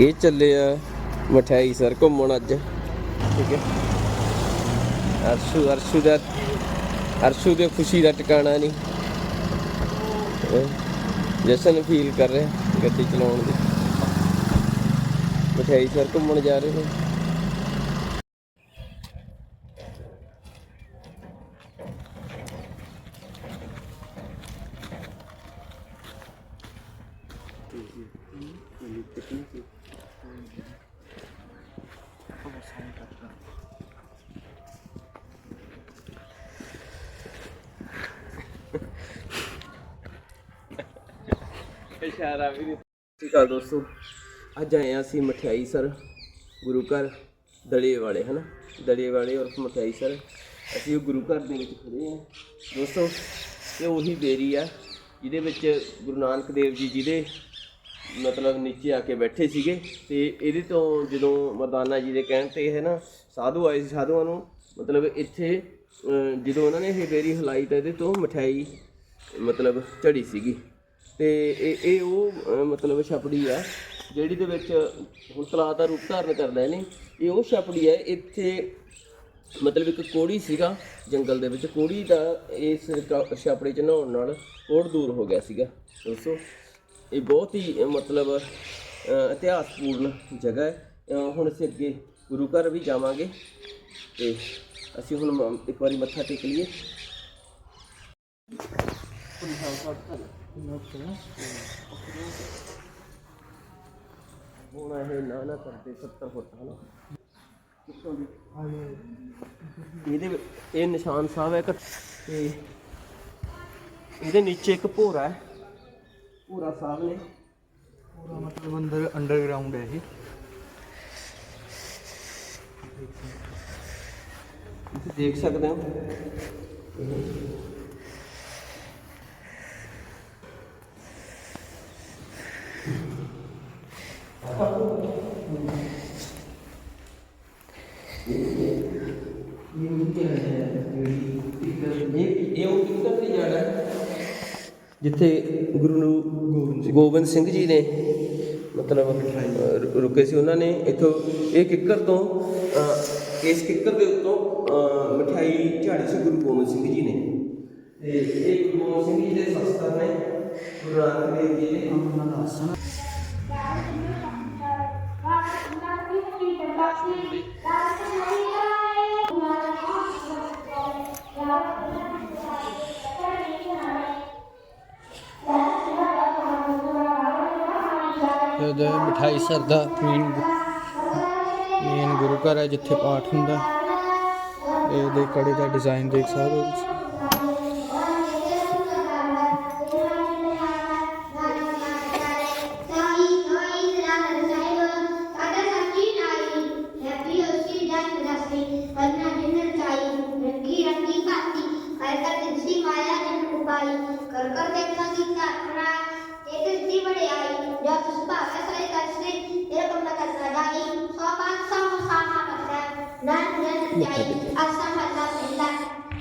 ਇਹ ਚੱਲੇ ਆ ਮਠਿਆਈ ਸਰ ਘੁੰਮਣ ਅੱਜ। ਠੀਕ ਹੈ। ਅਰਸ਼ੂ ਅਰਸ਼ੂ ਦਾ, ਅਰਸ਼ੂ ਦੇ ਖੁਸ਼ੀ ਦਾ ਟਿਕਾਣਾ ਨਹੀਂ। ਜਸ਼ਨ ਫੀਲ ਕਰ ਰਿਹਾ ਗੱਡੀ ਚਲਾਉਣ ਦੀ। ਮਠਿਆਈ ਸਰ ਘੁੰਮਣ ਜਾ ਰਹੇ ਨੇ। ਇਸ਼ਾਰਾ ਵੀ ਨਹੀਂ ਠੀਕ ਦੋਸਤੋ। ਅੱਜ ਆਏ ਹਾਂ ਅਸੀਂ ਮਠਿਆਈ ਸਰ, ਗੁਰੂ ਘਰ ਦਲੇ ਵਾਲੇ ਹਨਾ? ਦਲੇ ਵਾਲੇ ਔਰ ਮਠਿਆਈ ਸਰ। ਅਸੀਂ ਉਹ ਗੁਰੂ ਘਰ ਦੇ ਵਿੱਚ ਖੜੇ ਹਾਂ। ਦੋਸਤੋ, ਇਹ ਉਹੀ ਬੇਰੀ ਆ, ਜਿਹਦੇ ਵਿੱਚ ਗੁਰੂ ਨਾਨਕ ਦੇਵ ਜੀ ਜਿਹਦੇ ਮਤਲਬ ਨੀਚੇ ਆ ਕੇ ਬੈਠੇ ਸੀਗੇ ਤੇ ਇਹਦੇ ਤੋਂ ਜਦੋਂ ਮਰਦਾਨਾ ਜੀ ਦੇ ਕਹਿਣ ਤੇ ਹੈ ਨਾ ਸਾਧੂ ਆਏ ਸੀ ਸਾਧੂਆਂ ਨੂੰ, ਮਤਲਬ ਇੱਥੇ ਜਦੋਂ ਉਹਨਾਂ ਨੇ ਇਹ ਬੇਰੀ ਹਲਾਈ ਤਾਂ ਇਹਦੇ ਤੋਂ ਮਠਿਆਈ, ਮਤਲਬ ਝੜੀ ਸੀਗੀ। ਤੇ ਇਹ ਇਹ ਉਹ ਮਤਲਬ ਛਪੜੀ ਆ, ਜਿਹੜੀ ਦੇ ਵਿੱਚ ਹੁਣ ਤਲਾ ਦਾ ਰੂਪ ਧਾਰਨ ਕਰਦਾ ਇਹਨੇ, ਇਹ ਉਹ ਛਪੜੀ ਹੈ ਇੱਥੇ ਮਤਲਬ ਇੱਕ ਕੋੜੀ ਸੀਗਾ, ਜੰਗਲ ਦੇ ਵਿੱਚ। ਕੋੜੀ ਦਾ ਇਸ ਕ- ਛਾਪੜੇ ਚ ਨਹਾਉਣ ਨਾਲ ਕੋੜ ਦੂਰ ਹੋ ਗਿਆ ਸੀਗਾ। ਦੋਸਤੋ ਇਹ ਬਹੁਤ ਹੀ ਮਤਲਬ ਇਤਿਹਾਸਪੂਰਨ ਜਗ੍ਹਾ ਹੈ। ਹੁਣ ਅਸੀਂ ਅੱਗੇ ਗੁਰੂ ਘਰ ਵੀ ਜਾਵਾਂਗੇ ਤੇ ਅਸੀਂ ਹੁਣ ਇੱਕ ਵਾਰੀ ਮੱਥਾ ਟੇਕ ਲਈਏ। ਹੁਣ ਇਹ ਨਾ ਨਾ ਕਰਦੇ 70 ਫੁੱਟ, ਹਨਾ? ਕਿੱਥੋਂ ਇਹਦੇ ਇਹ ਨਿਸ਼ਾਨ ਸਾਹਿਬ ਹੈ ਇੱਕ, ਤੇ ਇਹਦੇ ਨੀਚੇ ਇੱਕ ਭੋਰਾ ਹੈ। ਭੋਰਾ ਸਾਹਿਬ ਨੇ ਪੂਰਾ ਮਤਲਬ ਅੰਦਰ ਅੰਡਰਗਰਾਉਂਡ ਹੈ ਇਹ ਤੁਸੀਂ ਦੇਖ ਸਕਦੇ ਹੋ ਇਹ ਇਹ ਉਹ ਕਿੱਧਰ ਦੀ ਜਗ੍ਹਾ ਹੈ ਜਿੱਥੇ ਗੁਰੂ ਨੂੰ ਗੋਬਿੰਦ ਸਿੰਘ। ਜੀ ਨੇ ਮਤਲਬ ਰੁਕੇ ਸੀ। ਉਹਨਾਂ ਨੇ ਇੱਥੋਂ ਇਹ ਕਿੱਕਰ ਤੋਂ ਇਸ ਕਿੱਕਰ ਦੇ ਉੱਤੋਂ ਅ, ਮਠਿਆਈ ਝਾੜੀ ਸੀ ਗੁਰੂ ਗੋਬਿੰਦ ਸਿੰਘ ਜੀ ਨੇ। ਤੇ ਇਹ ਗੁਰੂ ਗੋਬਿੰਦ ਸਿੰਘ ਜੀ ਦੇ ਸ਼ਸਤਰ ਨੇ ਗੁਰੂ ਨਾਨਕ ਦੇਵ ਜੀ ਨੇ ਉਹਨਾਂ ਦਾ ਆਸਣ ਇਹਦਾ ਮਿਠਾਈ ਸਰ ਮੇਨ ਮੇਨ ਗੁਰੂ ਘਰ ਹੈ, ਜਿੱਥੇ ਪਾਠ ਹੁੰਦਾ। ਇਹਦੇ ਕੜੇ ਦਾ ਡਿਜ਼ਾਈਨ ਦੇਖ ਸਕਦੇ ਹੋ ਤੁਸੀਂ? ਕਰ ਕਰ ਦੇਖਾਂਗੀ ਕਾਕਰਾ ਇਹ ਤੇ ਦੀ ਵਡਿਆਈ ਜਦ ਤੁਸੀਂ ਭਾਵੇਂ ਸਾਰੇ ਕਰਸੇ ਇਹ ਕੰਮ ਨਾ ਕਰਨਾ ਦਾਈ ਸੋ ਬਾਤ ਸੋ ਸਾਨਾ ਕਰਦਾ ਨਾ ਨਾ ਜਾਈ ਅਸਾਂ ਮੱਲਾ ਪੈਂਦਾ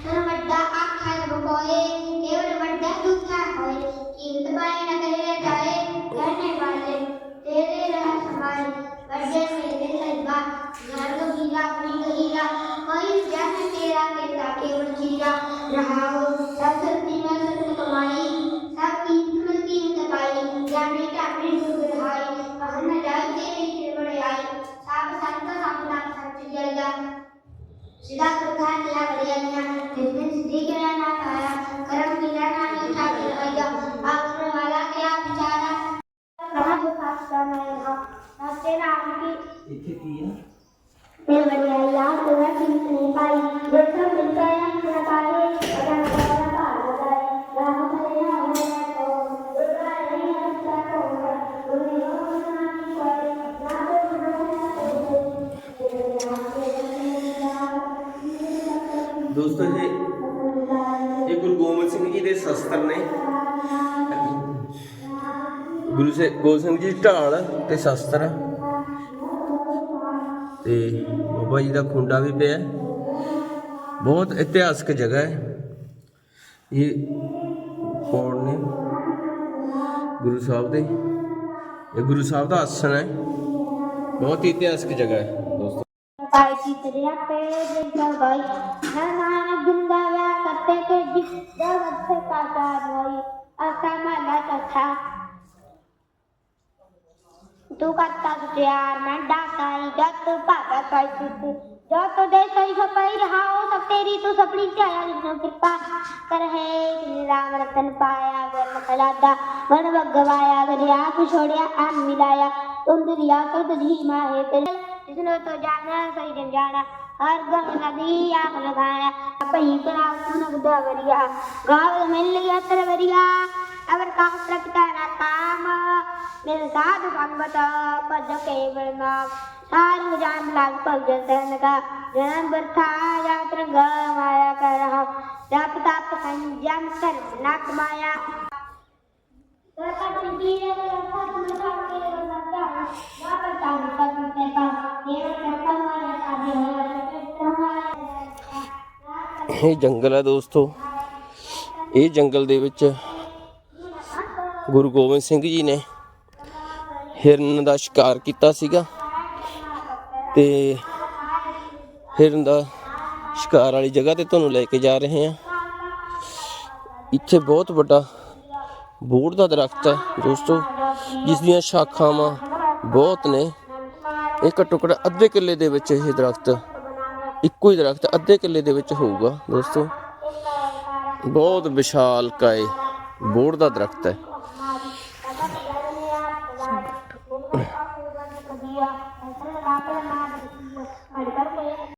ਸਨ ਵੱਡਾ ਆਖਾਂ ਬਕੋਏ, ਕੇਵਲ ਵੱਡਾ ਦੁੱਖਾ ਹੋਏ, ਕੀਮਤ ਪਾਏ ਨਾ ਕਰੇ ਜਾਏ ਕਹਿਣੇ ਵਾਲੇ ਤੇਰੇ ਰਹਿ ਸਮਾਏ ਵੱਡੇ ਮੇਰੇ ਸੈਬਾ ਘਰ ਤੋਂ ਹੀਰਾ ਆਪਣੀ ਹੀਰਾ ਕੋਈ ਜਨ ਤੇਰਾ ਕਿਰਤਾ ਕੇਵਲ ਜੀਰਾ, ਰਹਾਓ ਸਭ ਸਤੀ ਮੈਂ ਸਤ ਕਮਾਈ ਸਭ ਕੀਮਤ ਕੀਮਤ ਪਾਈ ਜਾਣੇ ਢਾਬੇ ਨੂੰ ਗਰਹਾਈ ਕਹਿ ਨਾ ਜਾਈ ਤੇਰੀ ਕਿਰਵੜੇ ਆਈ ਸਭ ਸੰਤ ਸਭ ਦਾ ਸੱਚ ਜਲਦਾ ਸਿਦਾ ਪ੍ਰਖਾ ਨਿਆ ਵੜਿਆਈਆਂ ਜਿਸਨੇ ਸਿੱਧੀ ਕਰਿਆ ਨਾ ਪਾਇਆ ਕਰਮ ਕੀਆ ਨਾ ਨਹੀਂ ਠਾ ਕੇ ਲਗਾਇਆ ਆਖਰ ਵਾਲਾ ਕਿਆ ਵਿਚਾਰਾ ਕਹਾ ਜੋ ਖਾਸਾ ਮੈਂ ਹਾਂ ਨਾਤੇ ਨਾਮ ਕੀ ਇੱਥੇ ਕੀ ਹੈ ਮੈਂ ਵੜਿਆਈ ਆ ਤੋੜਾ ਚੀਤ ਨਹੀਂ ਦੋਸਤੋ ਜੀ, ਇਹ ਗੁਰੂ ਗੋਬਿੰਦ ਸਿੰਘ ਜੀ ਦੇ ਸ਼ਸਤਰ ਨੇ। ਗੁਰੂ ਸੇ, ਗੋਬਿੰਦ ਸਿੰਘ ਜੀ ਢਾਲ ਤੇ ਸ਼ਸਤਰ। ਤੇ ਬਾਬਾ ਜੀ ਦਾ ਖੁੰਡਾ ਵੀ ਪਿਆ। ਬਹੁਤ ਇਤਿਹਾਸਕ ਜਗ੍ਹਾ ਹੈ। ਇਹ ਕੋਣ ਨੇ? ਗੁਰੂ ਸਾਹਿਬ ਦੇ। ਇਹ ਗੁਰੂ ਸਾਹਿਬ ਦਾ ਆਸਣ ਹੈ। ਬਹੁਤ ਹੀ ਇਤਿਹਾਸਕ ਜਗ੍ਹਾ ਹੈ। पाई पायची त्रिया पेड़ गवाई नमान गुंदाया करते के जगत से काटा होई असमला कथा तू करता यार मैं डाकाई जत पापा काई तुझे जो तो दे सही सब पाई रहा हो सब तेरी तू सपनी चाया लिखो कृपा कर है राम रतन पाया वर मकलादा वन भगवाया गरिया कुछ छोड़िया आन मिलाया तुम दरिया कर दधी माहे तेरे जिसने तो जाना सही जन जाना हर गम नदी आग लगाया पही करा सुनक दवरिया गाँव मिल लिया तरवरिया अवर काम प्रकटा ना काम मेरे साधु संगत पद केवल नाम सारंग जान लाग पग जन का जन्म बरथा जात रंग माया कर रहा जप तप संयम कर न कमाया ਇਹ ਜੰਗਲ ਹੈ ਦੋਸਤੋ। ਇਹ ਜੰਗਲ ਦੇ ਵਿੱਚ ਗੁਰੂ ਗੋਬਿੰਦ ਸਿੰਘ ਜੀ ਨੇ ਹਿਰਨ ਦਾ ਸ਼ਿਕਾਰ ਕੀਤਾ ਸੀਗਾ ਤੇ ਹਿਰਨ ਦਾ ਸ਼ਿਕਾਰ ਵਾਲੀ ਜਗ੍ਹਾ ਤੇ ਤੁਹਾਨੂੰ ਲੈ ਕੇ ਜਾ ਰਹੇ ਹਾਂ। ਇੱਥੇ ਬਹੁਤ ਵੱਡਾ ਬੋੜ ਦਾ ਦਰਖਤ ਹੈ ਦੋਸਤੋ, ਜਿਸ ਦੀਆਂ ਸ਼ਾਖਾਵਾਂ ਬਹੁਤ ਨੇ। ਇਹ ਘੱਟੋ ਘੱਟ ਅੱਧੇ ਕਿੱਲੇ ਦੇ ਵਿੱਚ ਇਹ ਦਰਖਤ ਇੱਕੋ ਹੀ ਦਰਖਤ ਅੱਧੇ ਕਿੱਲੇ ਦੇ ਵਿੱਚ ਹੋਊਗਾ ਦੋਸਤੋ। ਬਹੁਤ ਵਿਸ਼ਾਲ ਕਾਏ ਬੋੜ ਦਾ ਦਰਖਤ ਹੈ।